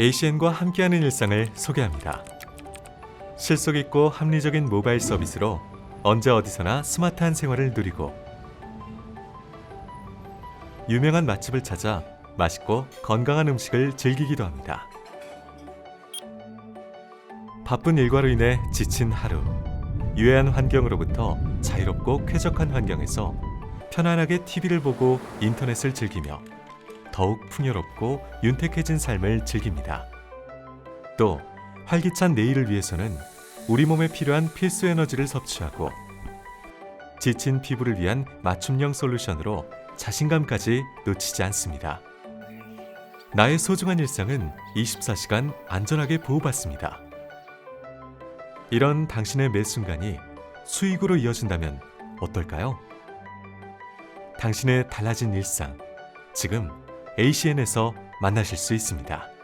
ACN과 함께하는 일상을 소개합니다. 실속 있고 합리적인 모바일 서비스로 언제 어디서나 스마트한 생활을 누리고 유명한 맛집을 찾아 맛있고 건강한 음식을 즐기기도 합니다. 바쁜 일과로 인해 지친 하루, 유해한 환경으로부터 자유롭고 쾌적한 환경에서 편안하게 TV를 보고 인터넷을 즐기며 더욱 풍요롭고 윤택해진 삶을 즐깁니다. 또 활기찬 내일을 위해서는 우리 몸에 필요한 필수 에너지를 섭취하고 지친 피부를 위한 맞춤형 솔루션으로 자신감까지 놓치지 않습니다. 나의 소중한 일상은 24시간 안전하게 보호받습니다. 이런 당신의 매 순간이 수익으로 이어진다면 어떨까요? 당신의 달라진 일상, 지금 ACN에서 만나실 수 있습니다.